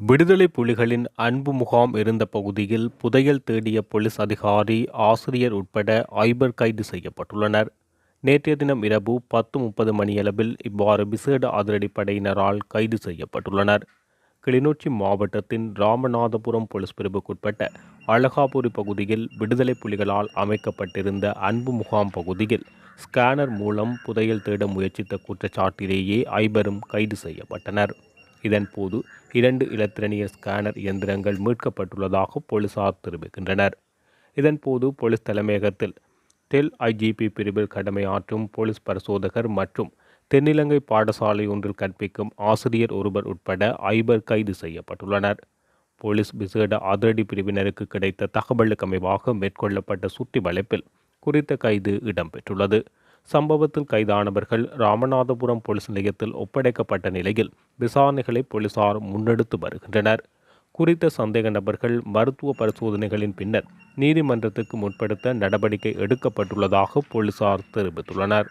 விடுதலை புலிகளின் அன்பு முகாம் இருந்த பகுதியில் புதையல் தேடிய போலீஸ் அதிகாரி ஆசிரியர் உட்பட ஐபர் கைது செய்யப்பட்டுள்ளனர். நேற்றைய தினம் இரவு பத்து முப்பது மணியளவில் இவ்வாறு விசேட அதிரடிப்படையினரால் கைது செய்யப்பட்டுள்ளனர். கிளிநொச்சி மாவட்டத்தின் ராமநாதபுரம் போலீஸ் பிரிவுக்குட்பட்ட அழகாபுரி பகுதியில் விடுதலை புலிகளால் அமைக்கப்பட்டிருந்த அன்பு முகாம் பகுதியில் ஸ்கேனர் மூலம் புதையல் தேட முயற்சித்த குற்றச்சாட்டிலேயே ஐவரும் கைது செய்யப்பட்டனர். இதன்போது இரண்டு இலத்திரனிய ஸ்கேனர் இயந்திரங்கள் மீட்கப்பட்டுள்ளதாக போலீசார் தெரிவிக்கின்றனர். இதன்போது போலீஸ் தலைமையகத்தில் டெல் ஐஜிபி பிரிவில் கடமையாற்றும் போலீஸ் பரிசோதகர் மற்றும் தென்னிலங்கை பாடசாலை ஒன்றில் கற்பிக்கும் ஆசிரியர் ஒருவர் உட்பட ஐபர் கைது செய்யப்பட்டுள்ளனர். போலீஸ் விசேட அதிரடி பிரிவினருக்கு கிடைத்த தகவலுக்கு அமைவாக மேற்கொள்ளப்பட்ட சுற்றி வளைப்பில் குறித்த கைது இடம்பெற்றுள்ளது. சம்பவத்தில் கைதானவர்கள் ராமநாதபுரம் போலீஸ் நிலையத்தில் ஒப்படைக்கப்பட்ட நிலையில் விசாரணைகளை போலீசார் முன்னெடுத்து வருகின்றனர். குறித்த சந்தேக நபர்கள் மருத்துவ பரிசோதனைகளின் பின்னர் நீதிமன்றத்துக்கு முற்படுத்த நடவடிக்கை எடுக்கப்பட்டுள்ளதாக போலீசார் தெரிவித்துள்ளனர்.